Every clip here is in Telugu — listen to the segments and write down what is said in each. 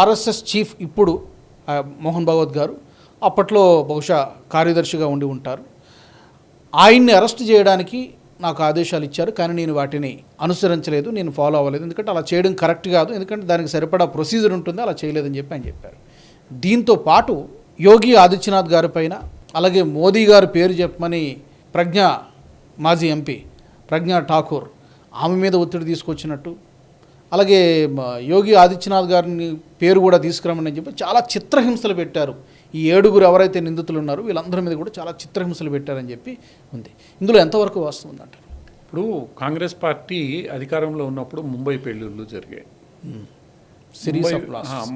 ఆర్ఎస్ఎస్ చీఫ్ ఇప్పుడు మోహన్ భాగవత్ గారు అప్పట్లో బహుశా కార్యదర్శిగా ఉండి ఉంటారు. ఆయన్ని అరెస్ట్ చేయడానికి నాకు ఆదేశాలు ఇచ్చారు కానీ నేను వాటిని అనుసరించలేదు నేను ఫాలో అవ్వలేదు. ఎందుకంటే అలా చేయడం కరెక్ట్ కాదు ఎందుకంటే దానికి సరిపడా ప్రొసీజర్ ఉంటుంది అలా చేయలేదని చెప్పి ఆయన చెప్పారు. దీంతో పాటు యోగి ఆదిత్యనాథ్ గారి పైన అలాగే మోదీ గారి పేరు చెప్పమని ప్రజ్ఞ మాజీ ఎంపీ ప్రజ్ఞ ఠాకూర్ ఆమె మీద ఒత్తిడి తీసుకొచ్చినట్టు అలాగే యోగి ఆదిత్యనాథ్ గారిని పేరు కూడా తీసుకురమ్మని చెప్పి చాలా చిత్రహింసలు పెట్టారు. ఈ ఏడుగురు ఎవరైతే నిందితులు ఉన్నారో వీళ్ళందరి మీద కూడా చాలా చిత్రహింసలు పెట్టారని చెప్పి ఉంది. ఇందులో ఎంతవరకు వాస్తవం ఉందంటారు? ఇప్పుడు కాంగ్రెస్ పార్టీ అధికారంలో ఉన్నప్పుడు ముంబై పెళ్ళిళ్ళు జరిగాయి.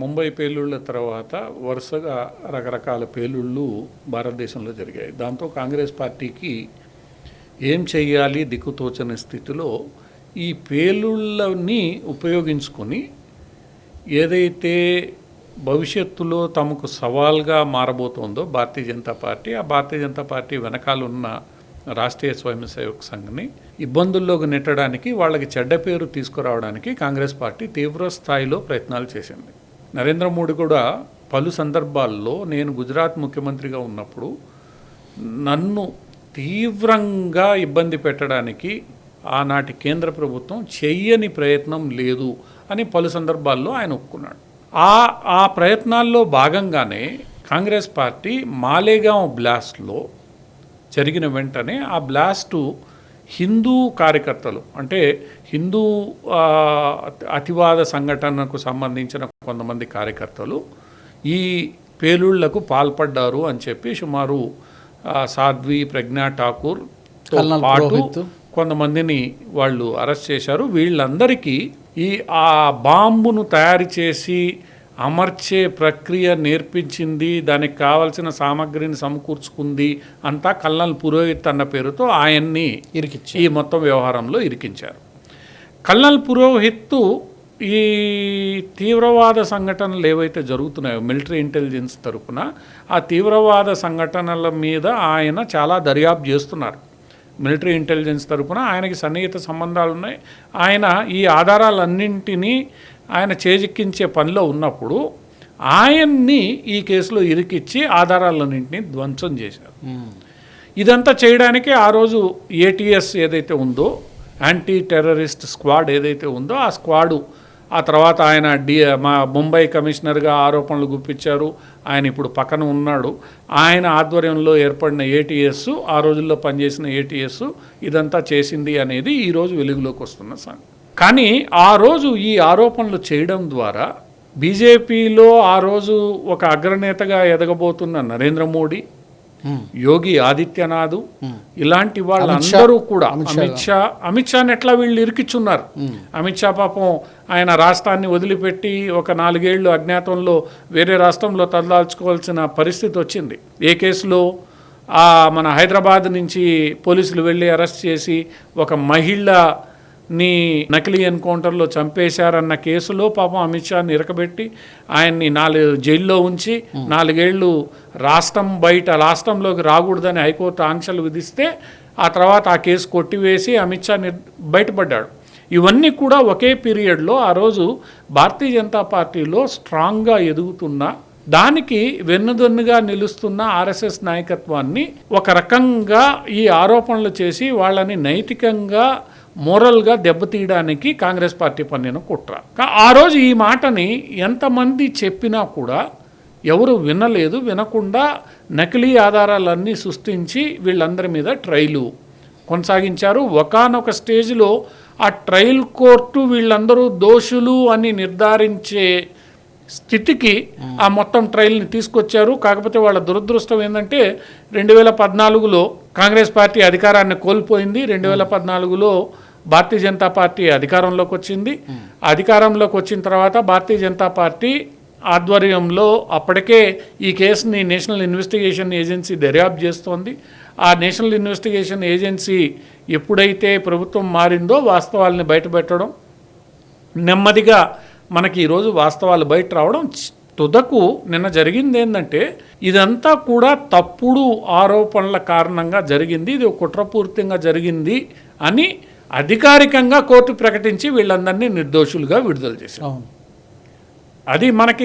ముంబై పేలుళ్ళ తర్వాత వరుసగా రకరకాల పేలుళ్ళు భారతదేశంలో జరిగాయి. దాంతో కాంగ్రెస్ పార్టీకి ఏం చేయాలి దిక్కుతోచని స్థితిలో ఈ పేలుళ్ళని ఉపయోగించుకొని ఏదైతే భవిష్యత్తులో తమకు సవాల్గా మారబోతోందో భారతీయ జనతా పార్టీ ఆ భారతీయ జనతా పార్టీ వెనకాల ఉన్న రాష్ట్రీయ స్వయం సేవక సంఘ్ని ఇబ్బందుల్లోకి నెట్టడానికి వాళ్ళకి చెడ్డ పేరు తీసుకురావడానికి కాంగ్రెస్ పార్టీ తీవ్ర స్థాయిలో ప్రయత్నాలు చేసింది. నరేంద్ర మోడీ కూడా పలు సందర్భాల్లో నేను గుజరాత్ ముఖ్యమంత్రిగా ఉన్నప్పుడు నన్ను తీవ్రంగా ఇబ్బంది పెట్టడానికి ఆనాటి కేంద్ర ప్రభుత్వం చెయ్యని ప్రయత్నం లేదు అని పలు సందర్భాల్లో ఆయన ఒప్పుకున్నాడు ఆ ఆ ప్రయత్నాల్లో భాగంగానే కాంగ్రెస్ పార్టీ మాలేగాంవ్ బ్లాస్ట్లో జరిగిన వెంటనే ఆ బ్లాస్టు హిందూ కార్యకర్తలు అంటే హిందూ అతివాద సంఘటనకు సంబంధించిన కొంతమంది కార్యకర్తలు ఈ పేలుళ్ళకు పాల్పడ్డారు అని చెప్పి సుమారు సాధ్వి ప్రజ్ఞా ఠాకూర్ పాటు. కొంతమందిని వాళ్ళు అరెస్ట్ చేశారు. వీళ్ళందరికీ ఈ ఆ బాంబును తయారు చేసి అమర్చే ప్రక్రియ నేర్పించింది. దానికి కావలసిన సామగ్రిని సమకూర్చుకుంది అంతా కల్నల్ పురోహిత్ అన్న పేరుతో ఆయన్ని ఇరికిచ్చి ఈ మొత్తం వ్యవహారంలో ఇరికించారు. కల్నల్ పురోహిత్తు ఈ తీవ్రవాద సంఘటనలు ఏవైతే జరుగుతున్నాయో మిలిటరీ ఇంటెలిజెన్స్ తరపున ఆ తీవ్రవాద సంఘటనల మీద ఆయన చాలా దర్యాప్తు చేస్తున్నారు. మిలిటరీ ఇంటెలిజెన్స్ తరపున ఆయనకి సన్నిహిత సంబంధాలు ఉన్నాయి. ఆయన ఈ ఆధారాలన్నింటినీ ఆయన చేజిక్కించే పనిలో ఉన్నప్పుడు ఆయన్ని ఈ కేసులో ఇరికిచ్చి ఆధారాలన్నింటినీ ధ్వంసం చేశారు. ఇదంతా చేయడానికి ఆ రోజు ఏటీఎస్ ఏదైతే ఉందో యాంటీ టెర్రరిస్ట్ స్క్వాడ్ ఏదైతే ఉందో ఆ స్క్వాడు ఆ తర్వాత ఆయన డి మా ముంబై కమిషనర్గా ఆరోపణలు గుప్పించారు. ఆయన ఇప్పుడు పక్కన ఉన్నాడు. ఆయన ఆధ్వర్యంలో ఏర్పడిన ఏటీఎస్ ఆ రోజుల్లో పనిచేసిన ఏటీఎస్ ఇదంతా చేసింది అనేది ఈరోజు వెలుగులోకి వస్తున్న సంగతి కానీ ఆ రోజు ఈ ఆరోపణలు చేయడం ద్వారా బీజేపీలో ఆ రోజు ఒక అగ్రనేతగా ఎదగబోతున్న నరేంద్ర మోడీ యోగి ఆదిత్యనాథ్ ఇలాంటి వాళ్ళందరూ కూడా అమిత్ షా అమిత్ షాని ఎట్లా వీళ్ళు ఇరికిచ్చున్నారు? అమిత్ షా పాపం ఆయన రాష్ట్రాన్ని వదిలిపెట్టి ఒక నాలుగేళ్ళు అజ్ఞాతంలో వేరే రాష్ట్రంలో తలదాల్చుకోవాల్సిన పరిస్థితి వచ్చింది. ఏ కేసులో? ఆ మన హైదరాబాద్ నుంచి పోలీసులు వెళ్ళి అరెస్ట్ చేసి ఒక మహిళ ని నకిలీ ఎన్కౌంటర్లో చంపేశారన్న కేసులో పాపం అమిత్ షాని ఇరకబెట్టి ఆయన్ని నాలుగు జైల్లో ఉంచి నాలుగేళ్ళు రాష్ట్రం బయట రాష్ట్రంలోకి రాకూడదని హైకోర్టు ఆంక్షలు విధిస్తే ఆ తర్వాత ఆ కేసు కొట్టివేసి అమిత్ షా బయటపడ్డాడు. ఇవన్నీ కూడా ఒకే పీరియడ్లో ఆ రోజు భారతీయ జనతా పార్టీలో స్ట్రాంగ్గా ఎదుగుతున్న దానికి వెన్నుదన్నుగా నిలుస్తున్న ఆర్ఎస్ఎస్ నాయకత్వాన్ని ఒక రకంగా ఈ ఆరోపణలు చేసి వాళ్ళని నైతికంగా మోరల్గా దెబ్బతీయడానికి కాంగ్రెస్ పార్టీ పన్నిన కుట్ర. కా- ఆ రోజు ఈ మాటని ఎంతమంది చెప్పినా కూడా ఎవరు వినలేదు వినకుండా నకిలీ ఆధారాలన్నీ సృష్టించి వీళ్ళందరి మీద ట్రైలు కొనసాగించారు. ఒకానొక స్టేజ్లో ఆ ట్రయల్ కోర్టు వీళ్ళందరూ దోషులు అని నిర్ధారించే స్థితికి ఆ మొత్తం ట్రయల్ని తీసుకొచ్చారు. కాకపోతే వాళ్ళ దురదృష్టం ఏంటంటే రెండు వేల పద్నాలుగులో కాంగ్రెస్ పార్టీ అధికారాన్ని కోల్పోయింది. రెండు వేల పద్నాలుగులో భారతీయ జనతా పార్టీ అధికారంలోకి వచ్చింది. అధికారంలోకి వచ్చిన తర్వాత భారతీయ జనతా పార్టీ ఆధ్వర్యంలో అప్పటికే ఈ కేసుని నేషనల్ ఇన్వెస్టిగేషన్ ఏజెన్సీ దర్యాప్తు చేస్తోంది. ఆ నేషనల్ ఇన్వెస్టిగేషన్ ఏజెన్సీ ఎప్పుడైతే ప్రభుత్వం మారిందో వాస్తవాల్ని బయటపెట్టడం నెమ్మదిగా మనకి ఈరోజు వాస్తవాలు బయట రావడం తుదకు నిన్న జరిగింది ఏంటంటే ఇదంతా కూడా తప్పుడు ఆరోపణల కారణంగా జరిగింది ఇది కుట్రపూరితంగా జరిగింది అని అధికారికంగా కోర్టు ప్రకటించి వీళ్ళందరినీ నిర్దోషులుగా విడుదల చేశారు. అది మనకి